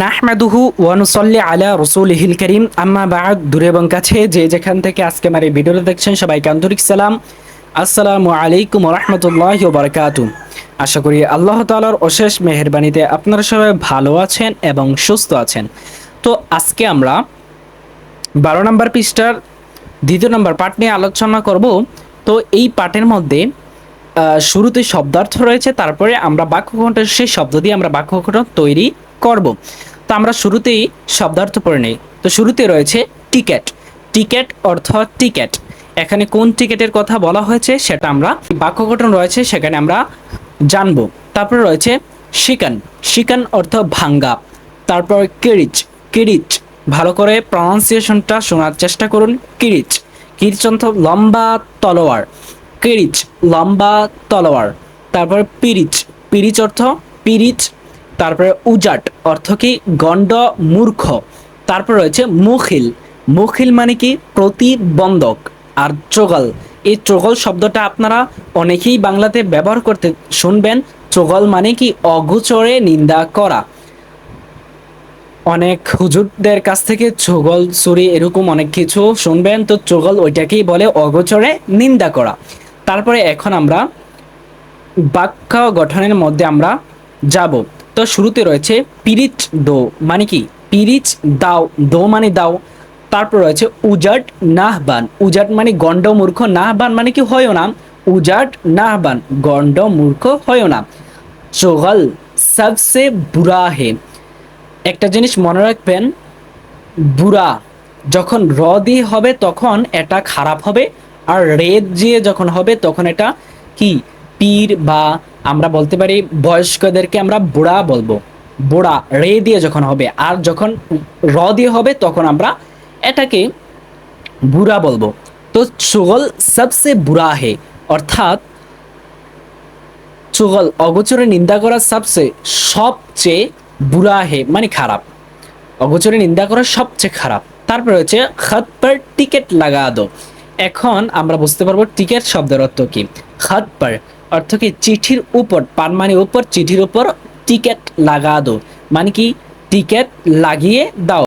নাহমাদুহু ওয়ানুসল্লি আলা রসুলহিল করিম। আম্মা বাদ, দূরে এবং কাছে, যে যেখান থেকে আজকে আমার এই ভিডিওটা দেখছেন, সবাইকে আন্তরিক সালাম। আসসালামু আলাইকুম রহমতুল্লাহ বারকাতু আশা করি আল্লাহ তালার অশেষ মেহরবানিতে আপনারা সবাই ভালো আছেন এবং সুস্থ আছেন। তো আজকে আমরা বারো নম্বর পৃষ্ঠার দ্বিতীয় নম্বর পাঠ নিয়ে আলোচনা করব। তো এই পাঠের মধ্যে শুরুতে শব্দার্থ রয়েছে, তারপরে আমরা বাক্যঘটন সেই শব্দ দিয়ে আমরা বাক্যঘটন তৈরি করব। তো আমরা শুরুতেই শব্দার্থ পড়ে নেই। তো শুরুতে রয়েছে টিকেট। টিকেট অর্থ টিকেট। এখানে কোন টিকেটের কথা বলা হয়েছে সেটা আমরা, বাক্য গঠন রয়েছে সেখানে আমরা জানব। তারপরে রয়েছে শিকান। শিকান অর্থ ভাঙ্গা। তারপর কিরিচ। কিরিচ। ভালো করে প্রনাউন্সিয়েশনটা শোনার চেষ্টা করুন। কিরিচ। কিরিচ অর্থ লম্বা তলোয়ার। কিরিচ, লম্বা তলোয়ার। তারপর পিরিচ। পিরিচ অর্থ পিরিচ তারপরে উজাট, অর্থ কি গণ্ড মূর্খ। তারপর রয়েছে মুখিল। মুখিল মানে কি প্রতিবন্ধক, আর চোগল এই চোগল শব্দটা আপনারা অনেকেই বাংলাতে ব্যবহার করতে শুনবেন। চোগল মানে কি অগোচরে নিন্দা করা। অনেক হুজুরদের কাছ থেকে চোগল চুরি এরকম অনেক কিছু শুনবেন। তো চোগল ওইটাকেই বলে অগোচরে নিন্দা করা। তারপরে এখন আমরা বাক্য গঠনের মধ্যে আমরা যাব। তো শুরুতে রয়েছে পিরিচ দো মানে কি? পিরিচ দাও, দো মানে দাও। তারপর রয়েছে উজাট নাহবান। উজাট মানে গণ্ড মূর্খ নাহবান মানে কি? হয় না। উজাট নাহবান গণ্ড মূর্খ হয় না। চোগল, সবসে বুড়া হে একটা জিনিস মনে রাখবেন বুড়া যখন র দিয়ে হবে তখন এটা খারাপ হবে, আর রেদ দিয়ে যখন হবে তখন এটা কি? পীর বা আমরা বলতে পারি বয়স্কদেরকে আমরা বুড়া বলব। বুড়া রে দিয়ে যখন হবে, আর যখন র দিয়ে হবে, তখন আমরা এটাকে বুড়া বলব। তো চুগল সবসে বুড়া হে, অর্থাৎ চুগল অগোচরে নিন্দা করা সবচেয়ে সবচেয়ে বুড়া হে মানে খারাপ। অগোচরে নিন্দা করা সবচেয়ে খারাপ। তারপরে হচ্ছে খত পর টিকিট লাগা দো। এখন আমরা বুঝতে পারব টিকিট শব্দের অর্থ কি। খত পর অর্থ কি চিঠির উপর পান উপর, চিঠির উপর টিকিট লাগা দো মানে কি? টিকিট লাগিয়ে দাও।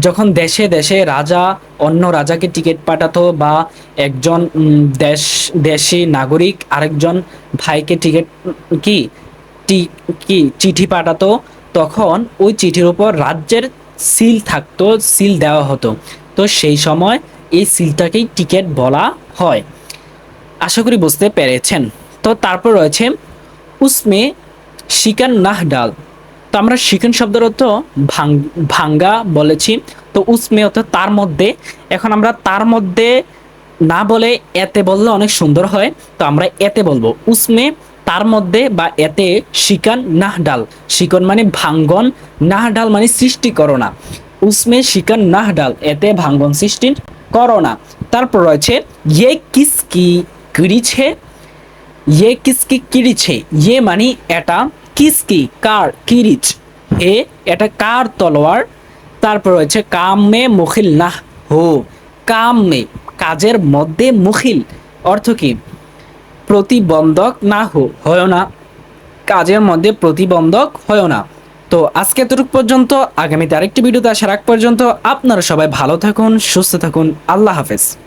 যখন দেশে দেশে রাজা, অন্য রাজাকে টিকিট পাঠাতো বা একজন দেশ, দেশি নাগরিক আরেকজন ভাইকে টিকিট, কি? কি? চিঠি পাঠাতো, তখন ওই চিঠির উপর রাজ্যের সিল থাকতো, সিল দেওয়া হতো। তো সেই সময় এই সিলটাকেই টিকিট বলা হয়। আশা করি বুঝতে পেরেছেন। তো তারপর রয়েছে উসমে শিকান নাহ ডাল। তো আমরা শিকান শব্দের অর্থ ভাঙ্গা বলেছি। তো উসমে অর্থ তার মধ্যে। এখন আমরা তার মধ্যে না বলে এতে বললে অনেক সুন্দর হয়। তো আমরা এতে বলব। উসমে তার মধ্যে বা এতে শিকান নাহ ডাল। শিকন মানে ভাঙ্গন, নাহ ডাল মানে সৃষ্টি করো না উসমে শিকান নাহ ডাল, এতে ভাঙ্গন সৃষ্টি করো না তারপর রয়েছে ইয়ে কিস কি করিছে ইয়ে কিসকি কিরিছে ইয়ে মানে এটা কিসকি কার কিরিচ হে এটা কার তলোয়ার তারপর রয়েছে কামে মুখিল না হো কামে কাজের মধ্যে মুখিল অর্থ কি প্রতিবন্ধক না হো হয় না কাজের মধ্যে প্রতিবন্ধক হয় না তো আজকে এতটুকু পর্যন্ত, আগামীতে আরেকটি ভিডিওতে আসার আগ পর্যন্ত আপনারা সবাই ভালো থাকুন, সুস্থ থাকুন, আল্লাহ হাফেজ।